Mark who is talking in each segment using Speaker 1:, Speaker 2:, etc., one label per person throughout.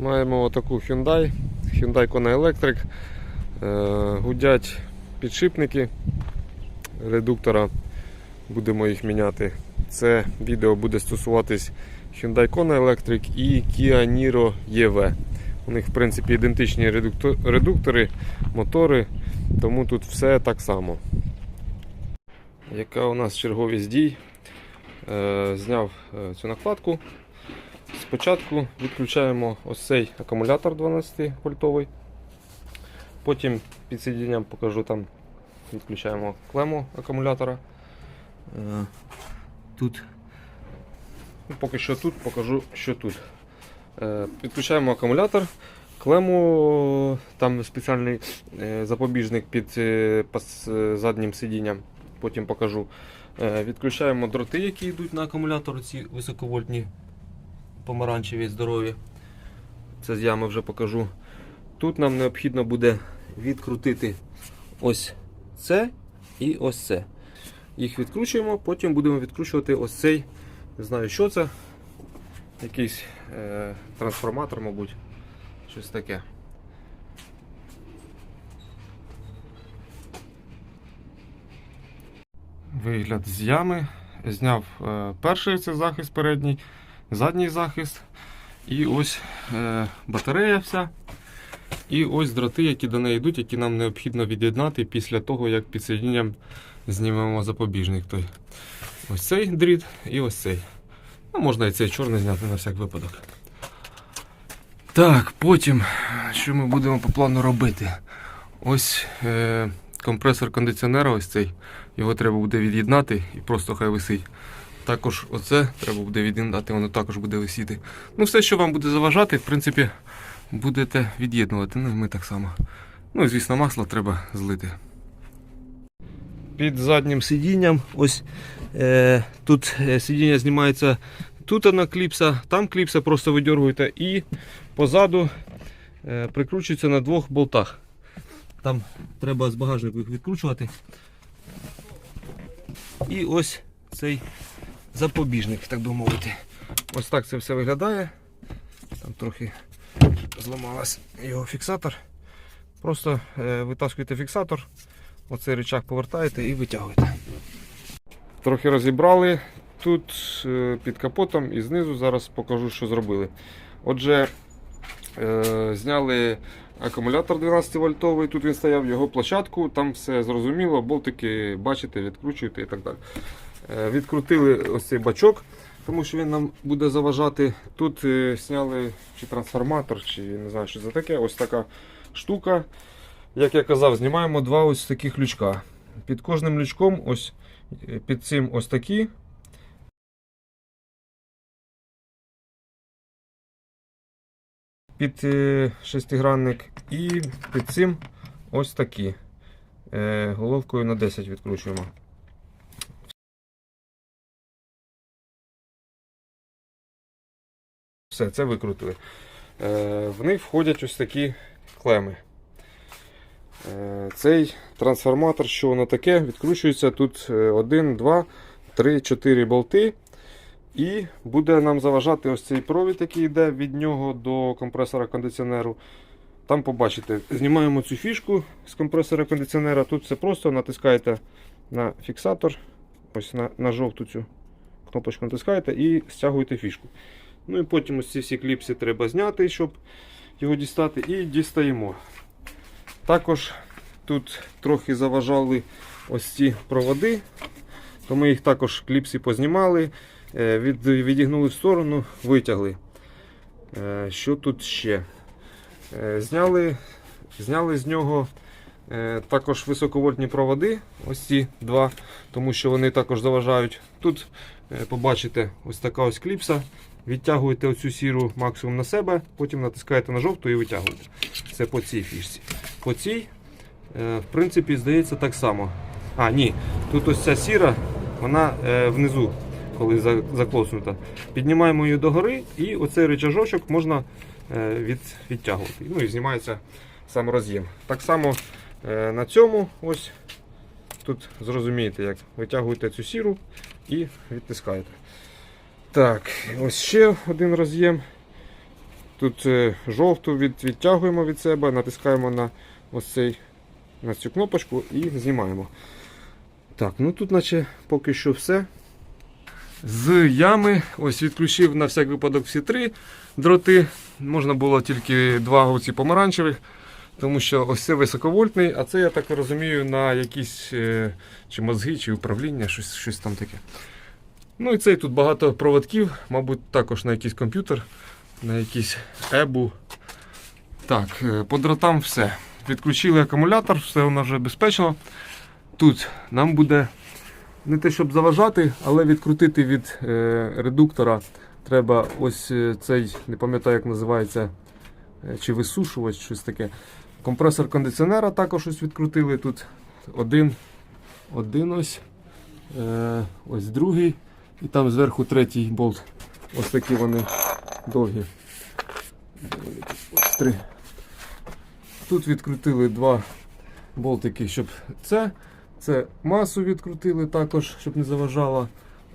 Speaker 1: Маємо отаку Hyundai, Hyundai Kona Electric. Е, Гудять підшипники редуктора. Будемо їх міняти. Це відео буде стосуватись Hyundai Kona Electric і Kia Niro EV. У них, в принципі, ідентичні редуктори, мотори, тому тут все так само. Яка у нас черговість дій? Е, Зняв е, цю накладку. Спочатку відключаємо ось цей акумулятор 12 вольтовий. Потім під сидінням покажу там відключаємо клему акумулятора. Е, Тут ну, поки що тут покажу, що тут. Е, Підключаємо акумулятор, клему, там спеціальний е, запобіжник під е, е, заднім сидінням, потім покажу. Е, Відключаємо дроти, які йдуть на акумулятор, ці високовольтні помаранчеві здорові. Це з ями вже покажу. Тут нам необхідно буде відкрутити ось це і ось це. Їх відкручуємо, потім будемо відкручувати ось цей. Не знаю, що це. Якийсь е, трансформатор, мабуть. Щось таке. Вигляд з ями. Зняв е, перший цей захист передній, задній захист. І ось е, батарея вся. І ось дроти, які до неї йдуть, які нам необхідно від'єднати після того, як під сидінням знімемо запобіжник. Той. Ось цей дріт і ось цей. Ну, можна і цей чорний зняти на всяк випадок. Так, потім, що ми будемо по плану робити? Ось е, компресор кондиціонера, ось цей. Його треба буде від'єднати і просто хай висить. Також оце треба буде від'єднати, воно також буде висіти. Ну, все, що вам буде заважати, в принципі, будете від'єднувати. Ну і ми так само. Ну звісно, масло треба злити. Під заднім сидінням, ось е, тут е, сидіння знімається. Тут одна кліпса, там кліпса, просто видергуєте і позаду е, прикручується на двох болтах. Там треба з багажнику їх відкручувати. І ось цей запобіжник, так би мовити. Ось так це все виглядає. Там трохи зламався його фіксатор. Просто е, витаскуєте фіксатор, оцей рычаг повертаєте і витягуєте. Трохи розібрали тут е, під капотом і знизу зараз покажу, що зробили. Отже, е, зняли акумулятор 12 вольтовий, тут він стояв, його площадку, там все зрозуміло, болтики бачите, відкручуєте і так далі. Е, Відкрутили ось цей бачок, тому що він нам буде заважати. Тут е, зняли чи трансформатор, чи не знаю, що це таке. Ось така штука. Як я казав, знімаємо два ось таких лючка. Під кожним лючком, ось е, під цим ось такі. Під шестигранник і під цим ось такі. Головкою на 10 відкручуємо. Все, це викрутили. Е, В них входять ось такі клеми. Е, Цей трансформатор, що воно таке, відкручується тут 1, 2, 3, 4 болти. І буде нам заважати ось цей провід, який йде від нього до компресора кондиціонеру. Там побачите, знімаємо цю фішку з компресора кондиціонера. Тут все просто натискаєте на фіксатор, ось на, на жовту цю кнопочку натискаєте і стягуєте фішку. Ну і потім ось ці всі кліпси треба зняти, щоб його дістати, і дістаємо. Також тут трохи заважали ось ці проводи, то ми їх також кліпси познімали, е, від, відігнули в сторону, витягли. Е, Що тут ще? Е, Зняли, зняли з нього також високовольтні проводи, ось ці два, тому що вони також заважають. Тут побачите ось така ось кліпса. Відтягуєте оцю сіру максимум на себе, потім натискаєте на жовту і витягуєте. Це по цій фішці. По цій, е, в принципі, здається так само. А, ні, тут ось ця сіра, вона е, внизу, коли заклоснута. Піднімаємо її догори і оцей рычажочок можна е, від, відтягувати. Ну і знімається сам роз'єм. Так само на цьому ось тут зрозумієте, як витягуєте цю сіру і відтискаєте. Так, ось ще один роз'єм. Тут е, жовту від, відтягуємо від себе, натискаємо на ось цей, на цю кнопочку і знімаємо. Так, ну тут наче поки що все. З ями ось відключив на всяк випадок всі три дроти. Можна було тільки два оці помаранчевих, тому що ось це високовольтний, а це, я так розумію, на якісь е, чи мозги, чи управління, щось, щось там таке. Ну і цей тут багато проводків, мабуть, також на якийсь комп'ютер, на якийсь ебу. Так, е, по дротам все. Відключили акумулятор, все воно вже безпечно. Тут нам буде не те, щоб заважати, але відкрутити від е, редуктора треба ось е, цей, не пам'ятаю, як називається, чи висушувач, щось таке. Компресор кондиціонера також ось відкрутили. Тут один, один ось, ось другий, і там зверху третій болт. Ось такі вони довгі. Ось три. Тут відкрутили два болтики, щоб це. Це масу відкрутили також, щоб не заважало.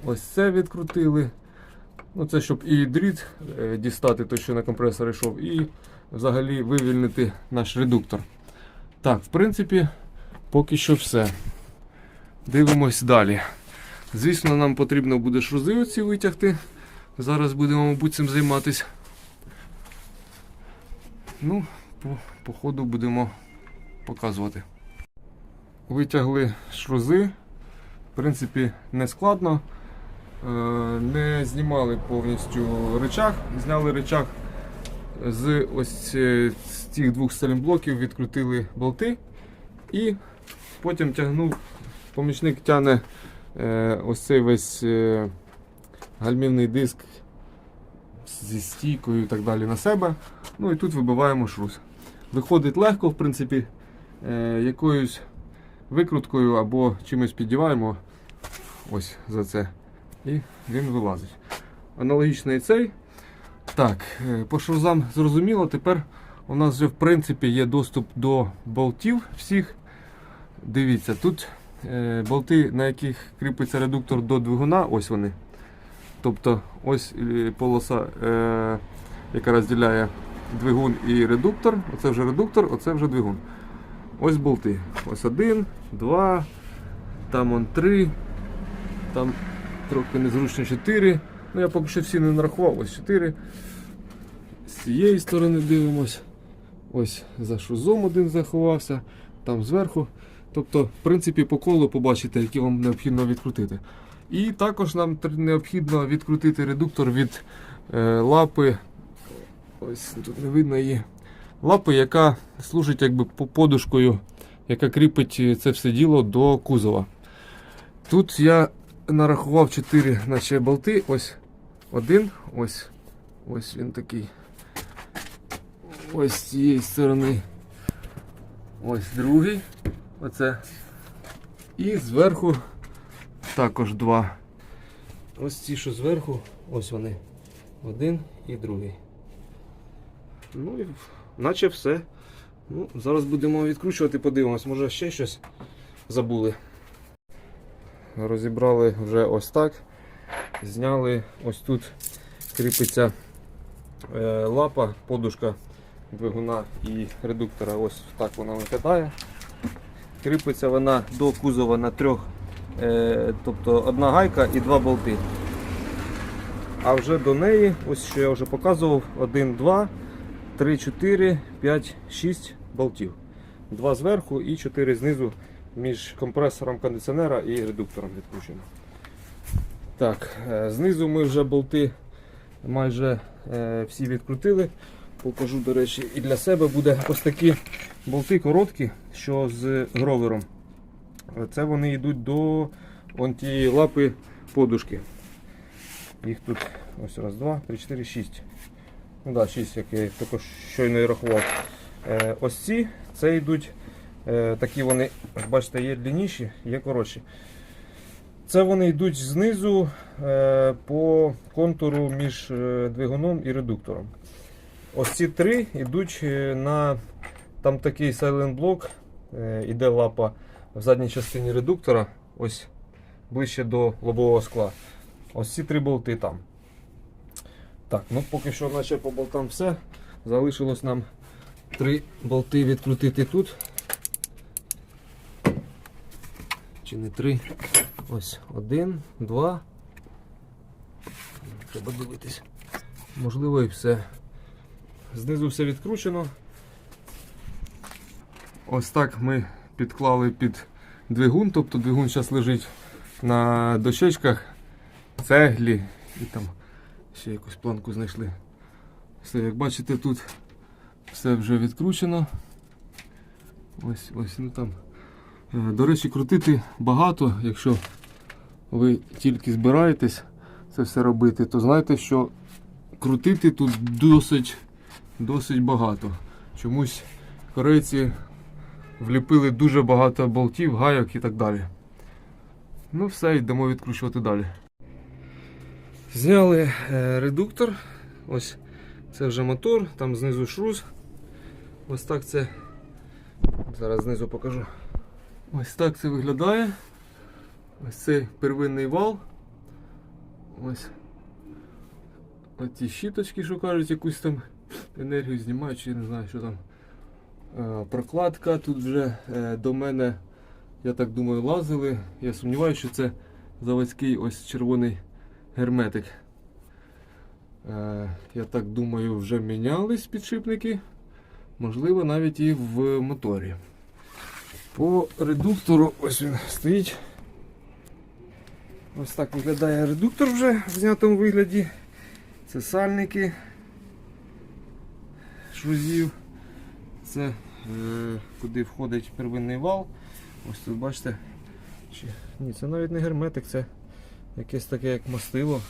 Speaker 1: Ось це відкрутили. Ну, це щоб і дріт е, дістати, той, що на компресор йшов, і взагалі вивільнити наш редуктор. Так, в принципі, поки що все. Дивимось далі. Звісно, нам потрібно буде шрузи оці витягти. Зараз будемо, мабуть, цим займатися. Ну, по, по ходу будемо показувати. Витягли шрузи. В принципі, не складно. Е, Не знімали повністю речах. Зняли речах з ось е, з двох сталінблоків, відкрутили болти і потім тягнув. Помічник тягне ось цей весь е, гальмівний диск зі стійкою і так далі на себе. Ну і тут вибиваємо шрус. Виходить легко, в принципі, е, якоюсь викруткою або чимось піддіваємо ось за це. І він вилазить. Аналогічно і цей. Так, е, по шрузам зрозуміло. Тепер у нас вже в принципі є доступ до болтів всіх. Дивіться, тут е, болти, на яких кріпиться редуктор до двигуна, ось вони. Тобто ось е, полоса, е, яка розділяє двигун і редуктор. Оце вже редуктор, оце вже двигун. Ось болти. Ось один, два, там он три, там трохи незручно чотири. Ну я поки що всі не нарахував, ось чотири. З цієї сторони дивимось. Ось за шузом один заховався, там зверху. Тобто, в принципі, по колу побачите, які вам необхідно відкрутити. І також нам необхідно відкрутити редуктор від е, лапи. Ось тут не видно її. Лапи, яка служить якби подушкою, яка кріпить е, це все діло до кузова. Тут я нарахував 4 наче болти. Ось один, ось, ось він такий. Ось з цієї сторони. Ось другий. Оце. І зверху також два. Ось ці, що зверху, ось вони. Один і другий. Ну і наче все. Ну, зараз будемо відкручувати, подивимось, може ще щось забули. Розібрали вже ось так. Зняли ось тут кріпиться е, лапа, подушка двигуна і редуктора. Ось так вона виглядає. Кріпиться вона до кузова на трьох, е, тобто одна гайка і два болти. А вже до неї, ось що я вже показував, 1, 2, 3, 4, 5, 6 болтів. Два зверху і 4 знизу між компресором кондиціонера і редуктором відкручено. Так, е, знизу ми вже болти майже е, всі відкрутили. Покажу, до речі, і для себе буде ось такі болти короткі, що з гровером. Це вони йдуть до вон тієї лапи подушки. Їх тут ось раз, два, три, чотири, шість. Ну да, шість, як я також щойно і рахував. Е, ось ці, це йдуть е, такі вони, бачите, є длинніші, є коротші. Це вони йдуть знизу е, по контуру між е, двигуном і редуктором. Ось ці три йдуть е, на там такий silent блок, е, іде лапа в задній частині редуктора, ось ближче до лобового скла. Ось ці три болти там. Так, ну поки що наче по болтам все. Залишилось нам три болти відкрутити тут. Чи не три? Ось один, два. Треба дивитись. Можливо і все. Знизу все відкручено. Ось так ми підклали під двигун, тобто двигун зараз лежить на дощечках, цеглі і там ще якусь планку знайшли. Все, як бачите, тут все вже відкручено. Ось, ось, ну там. Е, До речі, крутити багато, якщо ви тільки збираєтесь це все робити, то знайте, що крутити тут досить, досить багато. Чомусь корейці вліпили дуже багато болтів, гайок і так далі. Ну все, йдемо відкручувати далі. Зняли е, редуктор. Ось це вже мотор, там знизу шрус. Ось так це. Зараз знизу покажу. Ось так це виглядає. Ось цей первинний вал. Ось. Оці щіточки, що кажуть, якусь там енергію знімають, чи я не знаю, що там. Е, Прокладка тут вже е, до мене, я так думаю, лазили. Я сумніваюся, що це заводський ось червоний герметик. Е, Я так думаю, вже мінялись підшипники. Можливо, навіть і в моторі. По редуктору ось він стоїть. Ось так виглядає редуктор вже в знятому вигляді. Це сальники шрузів. Це е, куди входить первинний вал. Ось тут бачите. Чи... Ні, це навіть не герметик, це якесь таке як мастило.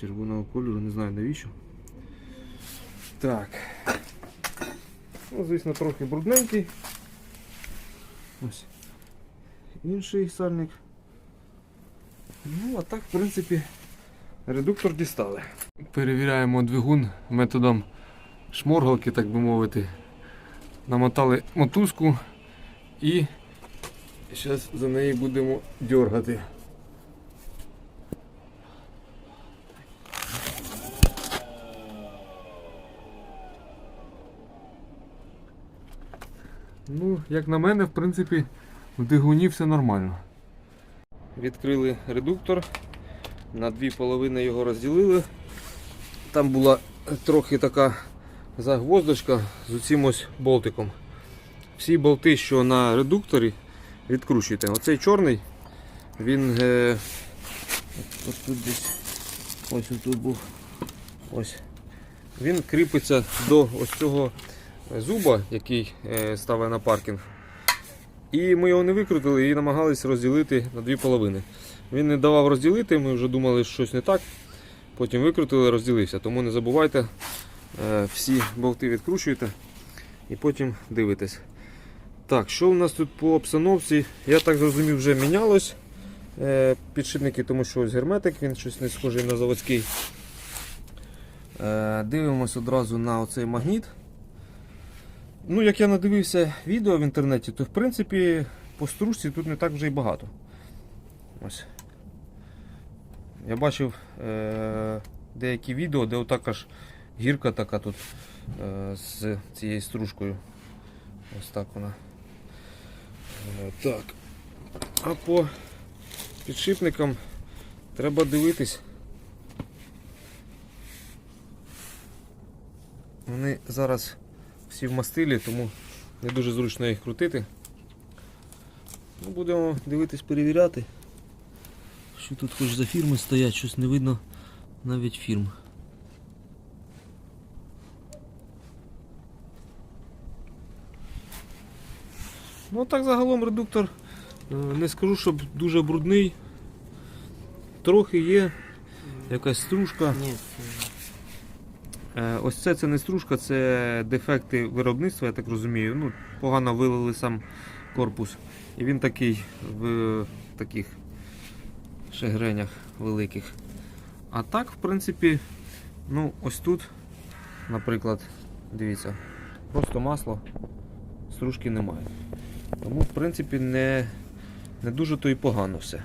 Speaker 1: Червоного кольору, не знаю навіщо. Так. Ну, звісно, трохи брудненький. Ось. Інший сальник. Ну, а так, в принципі, редуктор дістали. Перевіряємо двигун методом шморгалки, так би мовити. Намотали мотузку і зараз за неї будемо дергати. Ну, як на мене, в принципі, в двигуні все нормально. Відкрили редуктор, на дві половини його розділили. Там була трохи така загвоздочка з цим ось болтиком. Всі болти, що на редукторі, відкручуйте. Оцей чорний, він е, от тут десь ось тут був. Ось. Він кріпиться до ось цього зуба, який е, ставить на паркінг. І ми його не викрутили і намагалися розділити на дві половини. Він не давав розділити, ми вже думали, що щось не так. Потім викрутили, розділився. Тому не забувайте, е, всі болти відкручуєте і потім дивитесь. Так, що у нас тут по обстановці? Я так зрозумів, вже мінялось е, підшипники, тому що ось герметик, він щось не схожий на заводський. Е, Дивимось одразу на оцей магніт. Ну, як я надивився відео в інтернеті, то в принципі по стружці тут не так вже й багато. Ось. Я бачив е- деякі відео, де отак аж гірка така тут е- з цією стружкою. Ось так вона. Е, так. А по підшипникам треба дивитись. Вони зараз всі в мастилі, тому не дуже зручно їх крутити. Ну, Будемо дивитись, перевіряти. Що тут хоч за фірми стоять, щось не видно навіть фірм. Ну так загалом редуктор е, не скажу, щоб дуже брудний. Трохи є якась стружка.
Speaker 2: Ні,
Speaker 1: Е, Ось це, це не стружка, це дефекти виробництва, я так розумію. Ну, погано вилили сам корпус. І він такий в таких шегренях великих. А так, в принципі, ну, ось тут, наприклад, дивіться, просто масло, стружки немає. Тому, в принципі, не, не дуже то і погано все.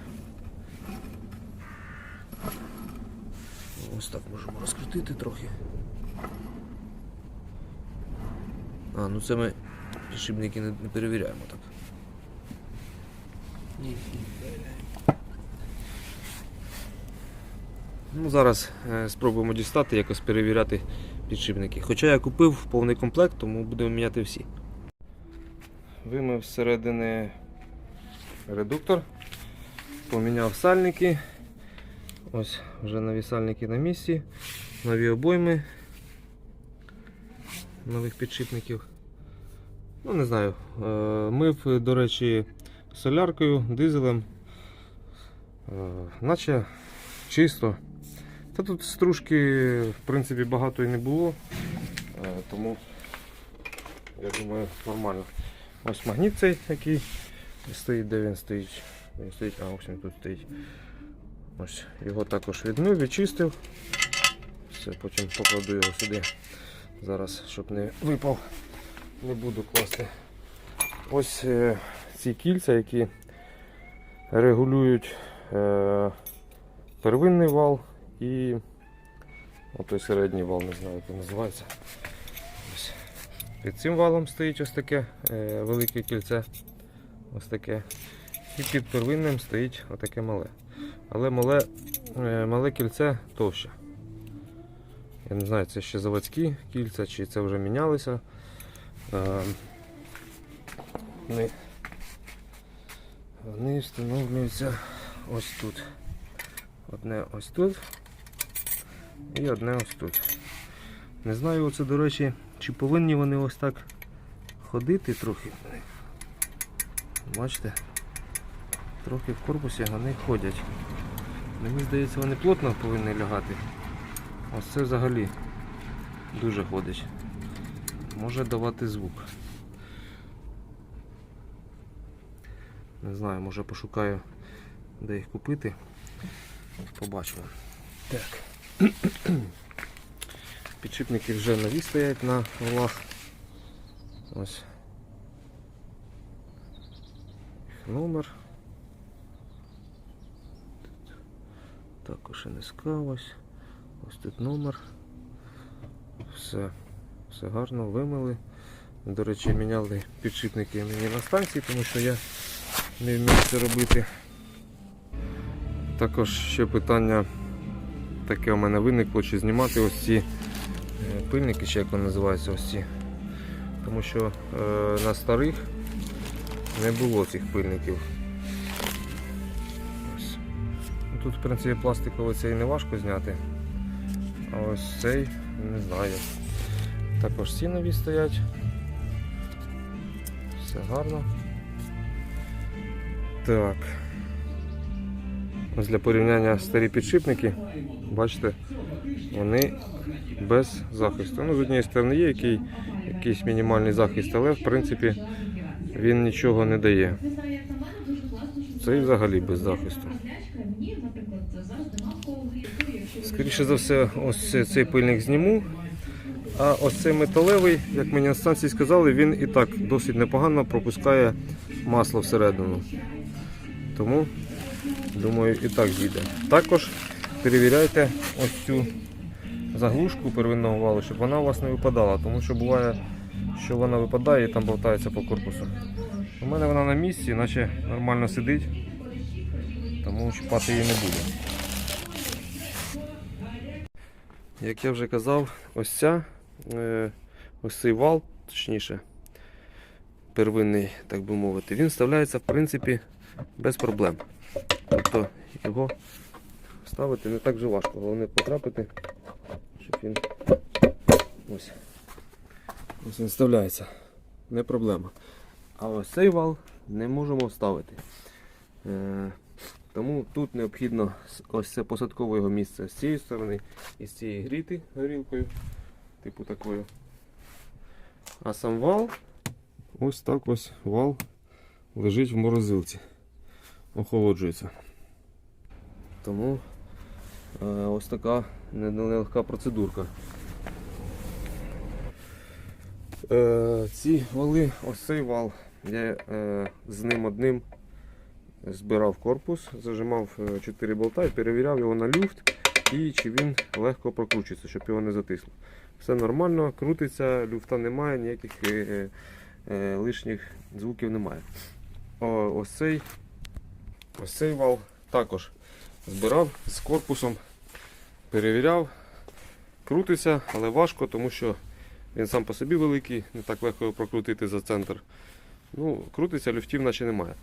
Speaker 1: Ось так можемо розкрутити трохи. А, ну це ми підшипники не, не перевіряємо так. Ні. Ну, зараз е, спробуємо дістати, якось перевіряти підшипники. Хоча я купив повний комплект, тому будемо міняти всі. Вимив зсередини редуктор, поміняв сальники. Ось вже нові сальники на місці, нові обойми нових підшипників. Ну, не знаю. е, Мив, до речі, соляркою, дизелем. Е, Наче чисто. Та тут стружки, в принципі, багато і не було. е, Тому я думаю нормально. Ось магніт цей який стоїть, де він стоїть. Він стоїть, а ось він тут стоїть. Ось його також відмив, відчистив. Все, потім покладу його сюди. Зараз, щоб не випав, не буду класти. Ось е, ці кільця, які регулюють е, первинний вал і отой середній вал, не знаю, як він називається. Під цим валом стоїть ось таке е, велике кільце. Ось таке. І під первинним стоїть отаке мале. Але мале, е, мале кільце товще. Я не знаю, це ще заводські кільця, чи це вже мінялися. Е, Вони, вони встановлюються ось тут. Одне ось тут і одне ось тут. Не знаю, оце, до речі, чи повинні вони ось так ходити трохи. Бачите? Трохи в корпусі вони ходять. Мені здається, вони плотно повинні лягати. Ось це взагалі дуже ходить. Може давати звук. Не знаю, може пошукаю, де їх купити. Побачимо. Так. Підшипники вже нові стоять на валах. Ось. Їх номер. Також НСК ось. Ось тут номер. Все. Все гарно вимили. До речі, міняли підшипники мені на станції, тому що я не вмію це робити. Також ще питання таке у мене виникло, чи знімати ось ці пильники, чи як вони називаються ось ці. Тому що е, на старих не було цих пильників. Ось. Ну, Тут, в принципі, пластиковий цей не важко зняти. А ось цей не знаю. Також ці нові стоять. Все гарно. Так. Ось для порівняння старі підшипники, бачите, вони без захисту. Ну, з однієї сторони є який, якийсь мінімальний захист, але в принципі він нічого не дає. Цей взагалі без захисту. Скоріше за все, ось цей пильник зніму. А ось цей металевий, як мені на станції сказали, він і так досить непогано пропускає масло всередину. Тому, думаю, і так зійде. Також перевіряйте ось цю заглушку первинного валу, щоб вона у вас не випадала, тому що буває, що вона випадає і там болтається по корпусу. У мене вона на місці, наче нормально сидить, тому чіпати її не буду. Як я вже казав, ось ця, е, ось цей вал, точніше, первинний, так би мовити, він вставляється в принципі без проблем. Тобто його ставити не так вже важко, головне потрапити, щоб він ось, ось він вставляється, не проблема. А ось цей вал не можемо вставити. Е, тому тут необхідно ось це посадкове його місце з цієї сторони і з цієї гріти горілкою, типу такою. А сам вал, ось так ось вал лежить в морозилці, охолоджується. Тому е, ось така нелегка процедурка. Е, ці вали, ось цей вал, я е, з ним одним збирав корпус, зажимав 4 болта і перевіряв його на люфт і чи він легко прокручується, щоб його не затисло. Все нормально, крутиться, люфта немає, ніяких лишніх звуків немає. Ось, цей, ось вал також збирав з корпусом, перевіряв. Крутиться, але важко, тому що він сам по собі великий, не так легко його прокрутити за центр. Ну, Крутиться, люфтів наче немає.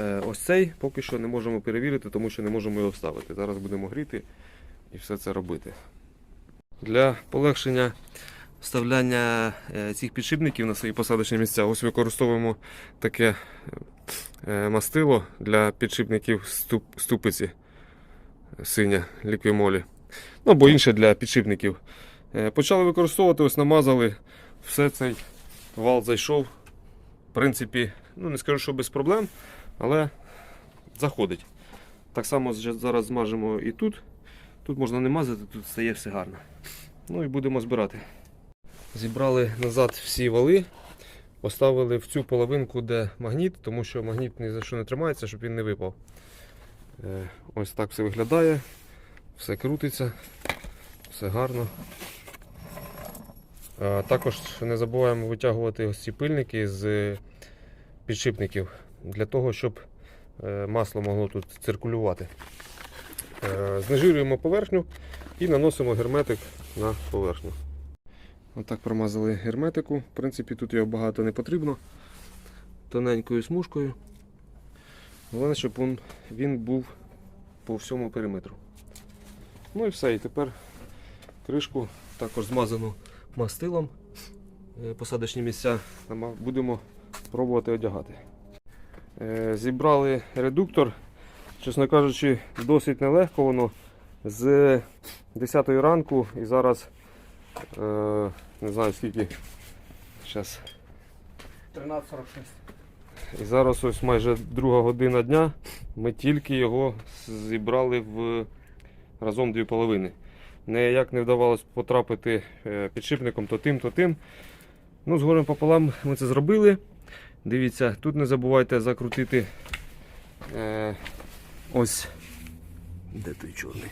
Speaker 1: Е, ось цей поки що не можемо перевірити, тому що не можемо його вставити. Зараз будемо гріти і все це робити. Для полегшення вставляння е, цих підшипників на свої посадочні місця, ось використовуємо таке е, мастило для підшипників ступ, ступиці синя ліквімолі. Ну або інше для підшипників. Е, Почали використовувати, ось намазали, все цей вал зайшов. В принципі, ну не скажу, що без проблем, але заходить. Так само зараз змажемо і тут. Тут можна не мазати, тут стає все гарно. Ну і будемо збирати. Зібрали назад всі вали, поставили в цю половинку, де магніт, тому що магніт ні за що не тримається, щоб він не випав. Е, Ось так все виглядає, все крутиться, все гарно. Також не забуваємо витягувати ось ці пильники з підшипників для того, щоб е, масло могло тут циркулювати. Е, Знежирюємо поверхню і наносимо герметик на поверхню. Отак промазали герметику. В принципі, тут його багато не потрібно. Тоненькою смужкою. Головне, щоб він, він був по всьому периметру. Ну і все. І тепер кришку також змазану мастилом. Е, Посадочні місця будемо пробувати одягати. Е, Зібрали редуктор. Чесно кажучи, досить нелегко воно. З 10 ранку і зараз е, не знаю скільки. Зараз.
Speaker 2: 13.46.
Speaker 1: І зараз ось майже друга година дня. Ми тільки його зібрали в разом дві половини. Ніяк не вдавалося потрапити е, підшипником то тим, то тим. Ну, згорем пополам ми це зробили. Дивіться, тут не забувайте закрутити е, ось. Де той чорний?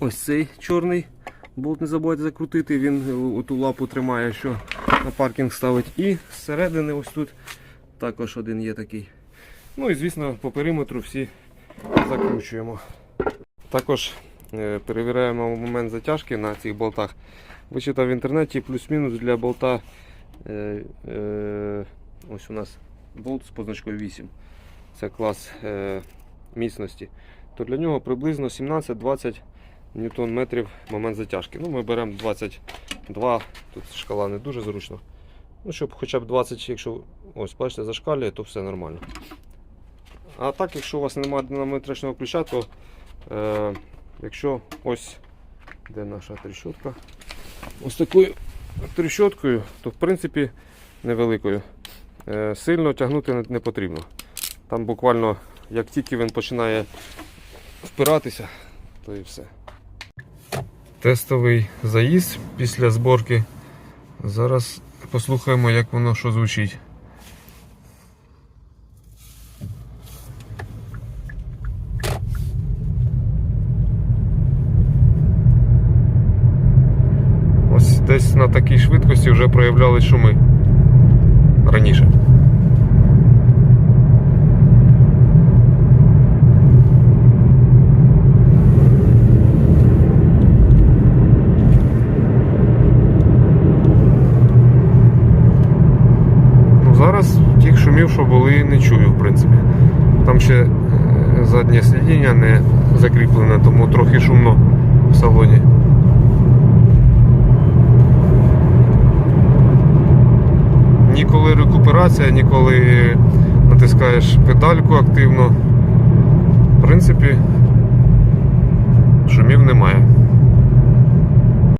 Speaker 1: Ось цей чорний болт не забувайте закрутити, він е, ту лапу тримає, що на паркінг ставить. І зсередини ось тут також один є такий. Ну і звісно по периметру всі закручуємо. Також е, перевіряємо момент затяжки на цих болтах. Вичитав в інтернеті плюс-мінус для болта. Е, е, ось у нас болт з позначкою 8. Це клас е, міцності. То для нього приблизно 17-20 ньютон метрів момент затяжки. Ну, ми беремо 22, тут шкала не дуже зручно. Ну, щоб хоча б 20, якщо ось бачите, зашкалює, то все нормально. А так, якщо у вас немає динаметричного ключа, то е, якщо ось де наша трещотка, ось такою трещоткою, то в принципі невеликою. Е, сильно тягнути не, не потрібно. Там буквально як тільки він починає впиратися, то і все. Тестовий заїзд після зборки. Зараз послухаємо, як воно що звучить. Ось десь на такій швидкості вже проявлялись шуми раніше. Ну, зараз тих шумів, що були, не чую, в принципі. Там ще е, заднє сидіння не закріплене, тому трохи шумно в салоні. Ніколи рекуперація, ніколи натискаєш педальку активно. В принципі, шумів немає.